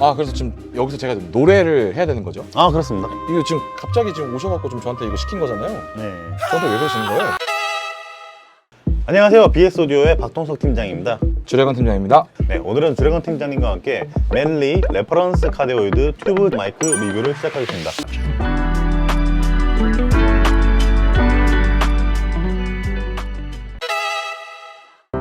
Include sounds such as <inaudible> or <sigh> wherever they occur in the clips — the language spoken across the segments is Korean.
아 그래서 지금 여기서 제가 좀 노래를 해야 되는 거죠? 아 그렇습니다. 이거 지금 갑자기 지금 오셔갖고 좀 저한테 이거 시킨 거잖아요. 네. 저한테 왜 그러시는 거예요? 안녕하세요. BS 오디오의 박동석 팀장입니다. 주례관 팀장입니다. 네, 오늘은 드래곤 팀장님과 함께 맨리 레퍼런스 카데오이드 튜브 마이크 리뷰를 시작하겠습니다.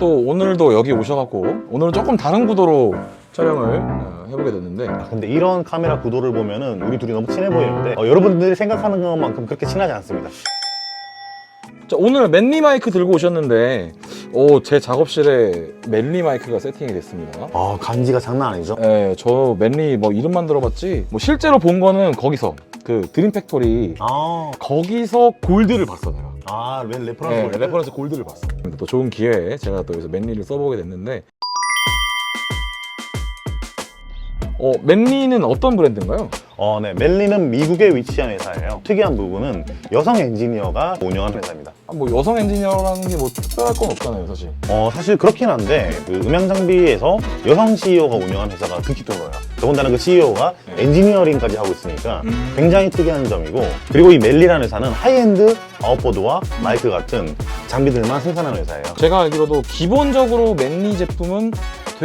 또 오늘도 여기 오셔갖고 오늘은 조금 다른 구도로 촬영을 어, 해보게 됐는데 아, 근데 이런 카메라 구도를 보면은 우리 둘이 너무 친해 보이는데 어, 여러분들이 생각하는 것만큼 그렇게 친하지 않습니다. 자, 오늘 맨리 마이크 들고 오셨는데 오, 제 작업실에 맨리 마이크가 세팅이 됐습니다. 아 간지가 장난 아니죠? 예, 저 맨리 뭐 이름만 들어봤지 뭐 실제로 본 거는 거기서 그 드림 팩토리 아, 거기서 골드를 봤어요. 아, 웬 레퍼런스 네, 볼트? 레퍼런스 골드를 봤어. 또 좋은 기회에 제가 또 여기서 맨리를 써보게 됐는데 어, 맨리는 어떤 브랜드인가요? 어, 네, 멜리는 미국에 위치한 회사예요. 특이한 부분은 여성 엔지니어가 운영하는 회사입니다. 아, 뭐 여성 엔지니어라는 게 뭐 특별할 건 없잖아요, 사실. 어, 사실 그렇긴 한데 그 음향 장비에서 여성 CEO가 운영하는 회사가 극히 드물어요. 더군다나 그 CEO가 네. 엔지니어링까지 하고 있으니까 음. 굉장히 특이한 점이고 그리고 이 멜리라는 회사는 하이엔드 아웃보드와 마이크 같은 장비들만 생산하는 회사예요. 제가 알기로도 기본적으로 맨리 제품은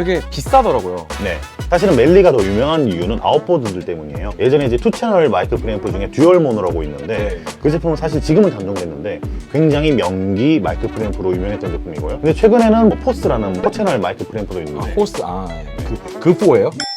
되게 비싸더라고요. 네. 사실은 멜리가 더 유명한 이유는 아웃보드들 때문이에요. 예전에 이제 투 채널 마이크 프리앰프 중에 듀얼 모노라고 있는데 네. 그 제품은 사실 지금은 단종됐는데 굉장히 명기 마이크 프리앰프로 유명했던 제품이고요. 근데 최근에는 뭐 포스라는 포 채널 마이크 프리앰프도 아, 있는데 호스, 아, 그, 그 4예요?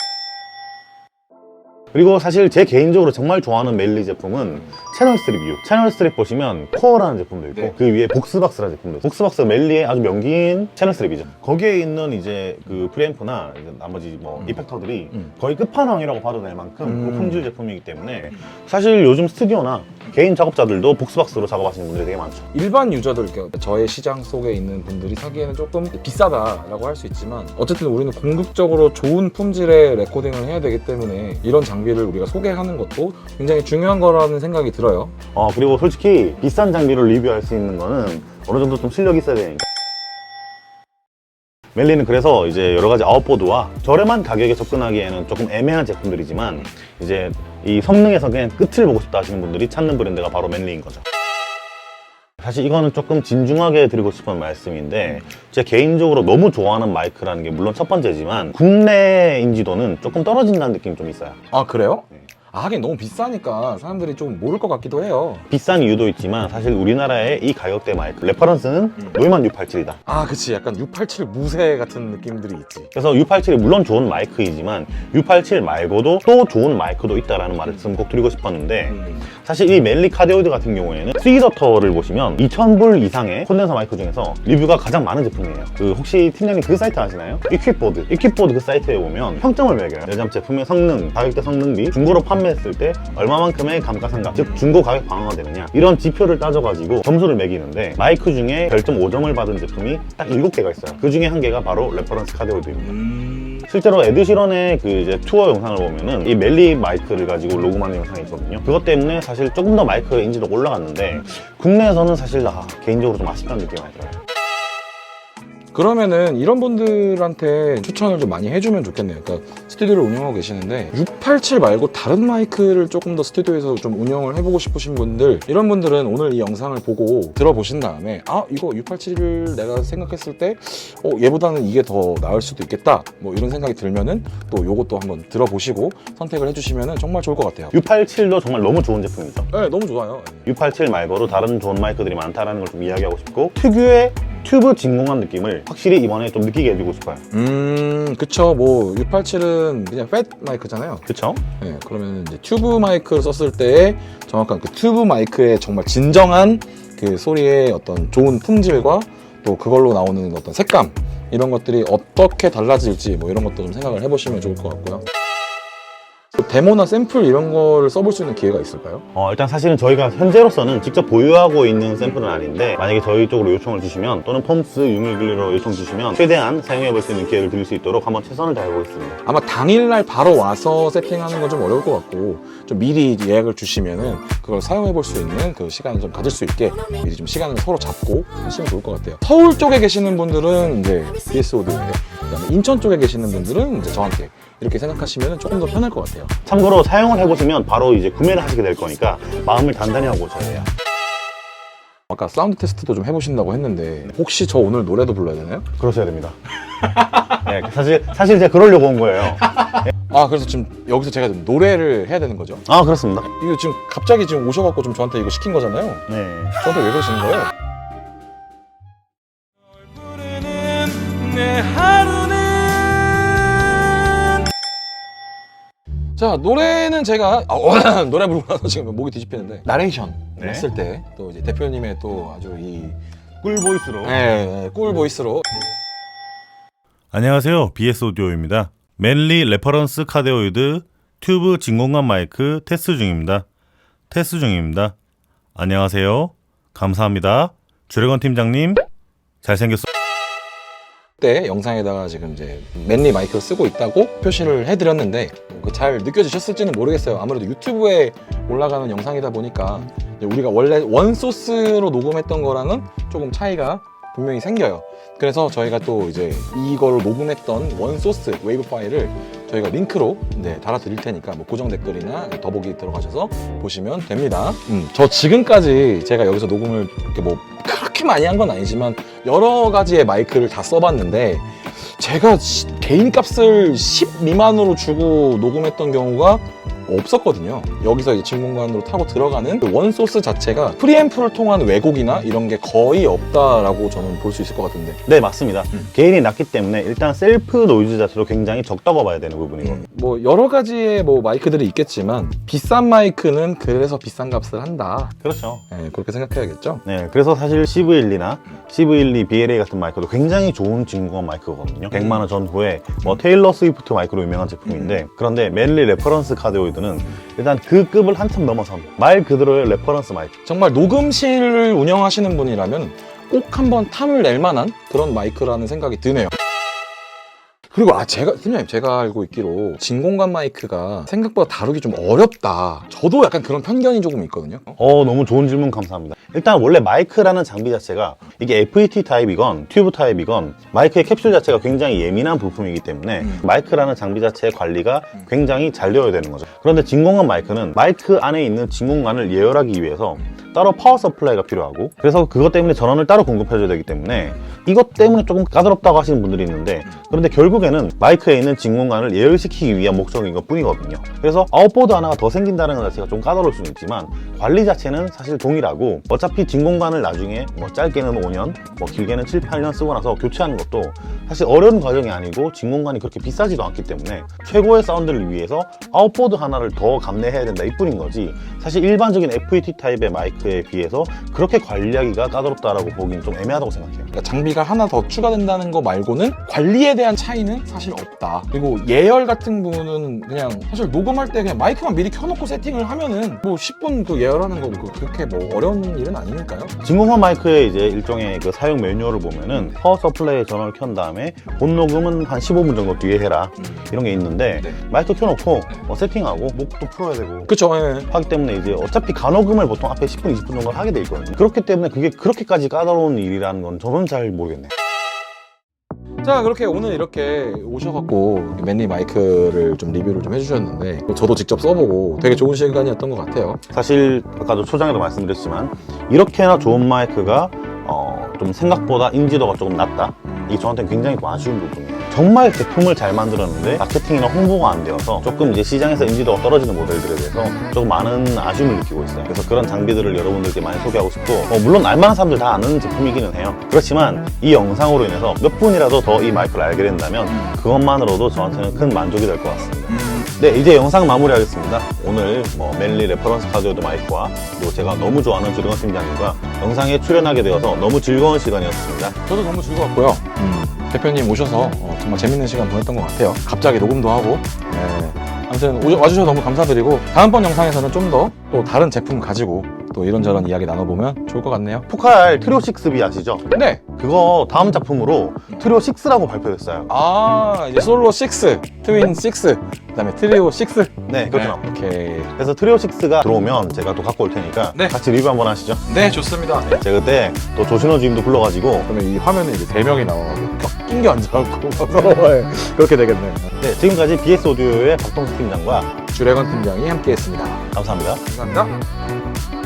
그리고 사실 제 개인적으로 정말 좋아하는 멜리 제품은 채널 스트립 뷰. 채널 스트립 보시면 코어라는 제품도 있고 네. 그 위에 복스박스라는 제품도 있고 복스박스 멜리의 아주 명기인 채널 스트립이죠. 거기에 있는 이제 그 프리앰프나 이제 나머지 뭐 음. 이펙터들이 음. 거의 끝판왕이라고 봐도 될 만큼 음. 고품질 제품이기 때문에 사실 요즘 스튜디오나 개인 작업자들도 복스박스로 작업하시는 분들이 되게 많죠. 일반 유저들, 그러니까 저의 시장 속에 있는 분들이 사기에는 조금 비싸다라고 할 수 있지만 어쨌든 우리는 궁극적으로 좋은 품질의 레코딩을 해야 되기 때문에 이런 장비 를 우리가 소개하는 것도 굉장히 중요한 거라는 생각이 들어요. 어 그리고 솔직히 비싼 장비를 리뷰할 수 있는 거는 어느 정도 좀 실력이 있어야 되니까. 멜리는 그래서 이제 여러 가지 아웃보드와 저렴한 가격에 접근하기에는 조금 애매한 제품들이지만 이제 이 성능에서 그냥 끝을 보고 싶다 하시는 분들이 찾는 브랜드가 바로 멜리인 거죠. 사실 이거는 조금 진중하게 드리고 싶은 말씀인데 제 개인적으로 너무 좋아하는 마이크라는 게 물론 첫 번째지만 국내 인지도는 조금 떨어진다는 느낌이 좀 있어요. 아 그래요? 네. 아, 하긴 너무 비싸니까 사람들이 좀 모를 것 같기도 해요. 비싼 이유도 있지만 사실 우리나라의 이 가격대 마이크 레퍼런스는 음. 노이만 687이다. 아 그치 약간 687 무쇠 같은 느낌들이 있지. 그래서 U87이 물론 좋은 마이크이지만 U87 말고도 또 좋은 마이크도 있다라는 말씀 꼭 드리고 싶었는데 음. 사실 이 멜리 카데오이드 같은 경우에는 스위더터를 보시면 2000불 이상의 콘덴서 마이크 중에서 리뷰가 가장 많은 제품이에요. 그 혹시 팀장님 그 사이트 아시나요? 이퀴보드. 이퀴보드 그 사이트에 보면 평점을 매겨요. 여점 제품의 성능, 가격대 성능비, 중고로 판매 했을 때 얼마만큼의 감가상각, 즉 중고 가격 방어가 되느냐 이런 지표를 따져가지고 점수를 매기는데 마이크 중에 별점 5점을 받은 제품이 딱 7개가 있어요. 그 중에 한 개가 바로 레퍼런스 카데오이드입니다. 음. 실제로 에드시런의 그 이제 투어 영상을 보면은 이 멜리 마이크를 가지고 녹음하는 영상이 있거든요. 그것 때문에 사실 조금 더 마이크 인지도가 올라갔는데 국내에서는 사실 아, 개인적으로 좀 아쉽다는 느낌이 많이 들어요. 그러면은 이런 분들한테 추천을 좀 많이 해주면 좋겠네요. 그러니까 스튜디오를 운영하고 계시는데 687 말고 다른 마이크를 조금 더 스튜디오에서 좀 운영을 해보고 싶으신 분들 이런 분들은 오늘 이 영상을 보고 들어보신 다음에 아 이거 687을 내가 생각했을 때 어, 얘보다는 이게 더 나을 수도 있겠다 뭐 이런 생각이 들면은 또 요것도 한번 들어보시고 선택을 해주시면은 정말 좋을 것 같아요. U87도 정말 너무 좋은 제품이죠. 네 너무 좋아요. U87 말고도 다른 좋은 마이크들이 많다라는 걸 좀 이야기하고 싶고 특유의 튜브 진공한 느낌을 확실히 이번에 좀 느끼게 해주고 싶어요. 음 그쵸 뭐 687은 그냥 팻 마이크잖아요. 그쵸? 네, 그러면 이제 튜브 마이크를 썼을 때 정확한 그 튜브 마이크의 정말 진정한 그 소리의 어떤 좋은 품질과 또 그걸로 나오는 어떤 색감 이런 것들이 어떻게 달라질지 뭐 이런 것도 좀 생각을 해보시면 좋을 것 같고요. 또 데모나 샘플 이런 거를 써볼 수 있는 기회가 있을까요? 어, 일단 사실은 저희가 현재로서는 직접 보유하고 있는 샘플은 아닌데 만약에 저희 쪽으로 요청을 주시면 또는 폼스 611로 요청 주시면 최대한 사용해 볼 수 있는 기회를 드릴 수 있도록 한번 최선을 다해 보겠습니다. 아마 당일날 바로 와서 세팅하는 건 좀 어려울 것 같고 좀 미리 예약을 주시면은 그걸 사용해 볼 수 있는 그 시간을 좀 가질 수 있게 미리 좀 시간을 서로 잡고 하시면 좋을 것 같아요. 서울 쪽에 계시는 분들은 이제 BS 그다음에 인천 쪽에 계시는 분들은 이제 저한테 이렇게 생각하시면 조금 더 편할 것 같아요. 참고로 사용을 해보시면 바로 이제 구매를 하시게 될 거니까 마음을 단단히 하고 오셔야 돼요. 아까 사운드 테스트도 좀 해보신다고 했는데 혹시 저 오늘 노래도 불러야 되나요? 그러셔야 됩니다. <laughs> 네, 사실 사실 제가 그러려고 온 거예요. 아 그래서 지금 여기서 제가 좀 노래를 해야 되는 거죠? 아 그렇습니다. 이거 지금 갑자기 지금 오셔갖고 좀 저한테 이거 시킨 거잖아요. 네. 저한테 왜 그러시는 거예요? 자 노래는 제가 아, 어, <laughs> 노래 부르고 나서 지금 목이 뒤집히는데 나레이션 네. 했을 때 또 이제 대표님의 또 아주 이 꿀 보이스로. 네, 네, 꿀 보이스로 안녕하세요. BS 오디오입니다. 맨리 레퍼런스 카데오이드 튜브 진공관 마이크 테스트 중입니다. 테스트 중입니다. 안녕하세요. 감사합니다. 주레건 팀장님 잘생겼어. 때 영상에다가 지금 이제 맨리 마이크를 쓰고 있다고 표시를 해드렸는데 그잘 느껴지셨을지는 모르겠어요. 아무래도 유튜브에 올라가는 영상이다 보니까 우리가 원래 원 소스로 녹음했던 거랑은 조금 차이가 분명히 생겨요. 그래서 저희가 또 이제 이거로 녹음했던 원 소스 웨이브 파일을 저희가 링크로 네, 달아드릴 테니까 뭐 고정 댓글이나 더보기 들어가셔서 보시면 됩니다. 음, 저 지금까지 제가 여기서 녹음을 이렇게 뭐 그렇게 많이 한 건 아니지만 여러 가지의 마이크를 다 써봤는데 제가 시- 개인 값을 10 미만으로 주고 녹음했던 경우가 없었거든요. 여기서 이제 진공관으로 타고 들어가는 그 원소스 자체가 프리앰프를 통한 왜곡이나 이런 게 거의 없다라고 저는 볼 수 있을 것 같은데. 네 맞습니다. 음. 개인이 낮기 때문에 일단 셀프 노이즈 자체로 굉장히 적다고 봐야 되는 부분이거든요. 뭐 여러 가지의 뭐 마이크들이 있겠지만 비싼 마이크는 그래서 비싼 값을 한다. 그렇죠. 네, 그렇게 생각해야겠죠. 네, 그래서 사실 CV12나 CV12 BLA 같은 마이크도 굉장히 좋은 진공관 마이크거든요. 100만 원 전후에 뭐 테일러 스위프트 마이크로 유명한 제품인데 그런데 맨리 레퍼런스 카드오이드는 일단 그 급을 한참 넘어선 말 그대로의 레퍼런스 마이크. 정말 녹음실을 운영하시는 분이라면 꼭 한번 탐을 낼 만한 그런 마이크라는 생각이 드네요. 그리고 아 제가 팀장님 제가 알고 있기로 진공관 마이크가 생각보다 다루기 좀 어렵다. 저도 약간 그런 편견이 조금 있거든요. 어, 너무 좋은 질문 감사합니다. 일단 원래 마이크라는 장비 자체가 이게 FET 타입이건 튜브 타입이건 마이크의 캡슐 자체가 굉장히 예민한 부품이기 때문에 음. 마이크라는 장비 자체의 관리가 굉장히 잘 되어야 되는 거죠. 그런데 진공관 마이크는 마이크 안에 있는 진공관을 예열하기 위해서 따로 파워 서플라이가 필요하고 그래서 그것 때문에 전원을 따로 공급해줘야 되기 때문에 이것 때문에 조금 까다롭다고 하시는 분들이 있는데 그런데 결국에는 마이크에 있는 진공관을 예열시키기 위한 목적인 것 뿐이거든요. 그래서 아웃보드 하나가 더 생긴다는 것 자체가 좀 까다로울 수는 있지만 관리 자체는 사실 동일하고 어차피 진공관을 나중에 뭐 짧게는 5년, 뭐 길게는 7, 8년 쓰고 나서 교체하는 것도 사실 어려운 과정이 아니고 진공관이 그렇게 비싸지도 않기 때문에 최고의 사운드를 위해서 아웃보드 하나를 더 감내해야 된다 이뿐인 거지 사실 일반적인 FET 타입의 마이크 에 비해서 그렇게 관리하기가 까다롭다라고 보기는 좀 애매하다고 생각해요. 그러니까 장비가 하나 더 추가된다는 거 말고는 관리에 대한 차이는 사실 없다. 그리고 예열 같은 부분은 그냥 사실 녹음할 때 그냥 마이크만 미리 켜놓고 세팅을 하면은 뭐 10분 그 예열하는 거고 그- 그렇게 뭐 어려운 일은 아니니까요. 진공관 마이크의 이제 일종의 그 사용 매뉴얼을 보면은 파워 서플라이 전원을 켠 다음에 본 녹음은 한 15분 정도 뒤에 해라 이런 게 있는데 네. 마이크 켜놓고 뭐 세팅하고 목도 풀어야 되고 그쵸. 예. 하기 때문에 이제 어차피 간호금을 보통 앞에 10분, 20분 정도 하게 돼 있거든요. 그렇기 때문에 그게 그렇게까지 까다로운 일이라는 건 저는 잘 모르겠네요. 자 그렇게 오늘 이렇게 오셔갖고 맨니 마이크를 좀 리뷰를 좀 해주셨는데 저도 직접 써보고 되게 좋은 시간이었던 것 같아요. 사실 아까도 초장에도 말씀드렸지만 이렇게나 좋은 마이크가 어, 좀 생각보다 인지도가 조금 낮다. 이게 저한테는 굉장히 좀 아쉬운 부분이에요. 정말 제품을 잘 만들었는데 마케팅이나 홍보가 안 되어서 조금 이제 시장에서 인지도가 떨어지는 모델들에 대해서 조금 많은 아쉬움을 느끼고 있어요. 그래서 그런 장비들을 여러분들께 많이 소개하고 싶고 어, 물론 알만한 사람들 다 아는 제품이기는 해요. 그렇지만 이 영상으로 인해서 몇 분이라도 더 이 마이크를 알게 된다면 그것만으로도 저한테는 큰 만족이 될 것 같습니다. 네, 이제 영상 마무리하겠습니다. 오늘 뭐 멜리 레퍼런스 카드오드 마이크와 그리고 제가 너무 좋아하는 주령원 팀장님과 영상에 출연하게 되어서 너무 즐거운 시간이었습니다. 저도 너무 즐거웠고요. 음, 대표님 오셔서 어, 정말 재밌는 시간 보냈던 것 같아요. 갑자기 녹음도 하고. 네. 아무튼 오- 와주셔서 너무 감사드리고 다음번 영상에서는 좀 더 또 다른 제품 가지고 또 이런저런 이야기 나눠보면 좋을 것 같네요. 포칼 트리오 6B 아시죠? 네. 그거 다음 작품으로 트리오 6라고 발표됐어요. 아 이제 솔로 6, 트윈 6 그다음에 트리오 6. 네, 그렇게 나옵니다. 오케이. 그래서 트리오 6가 들어오면 제가 또 갖고 올 테니까 네. 같이 리뷰 한번 하시죠. 네, 좋습니다. 제가 그때 또 조신호 주임도 불러가지고 그러면 이 화면에 이제 세 명이 나와가지고 낑겨 앉아갖고 서로 <laughs> 그렇게 되겠네요. 네, 지금까지 BS 오디오의 박동수 팀장과 주래건 팀장이 함께했습니다. 감사합니다. 감사합니다.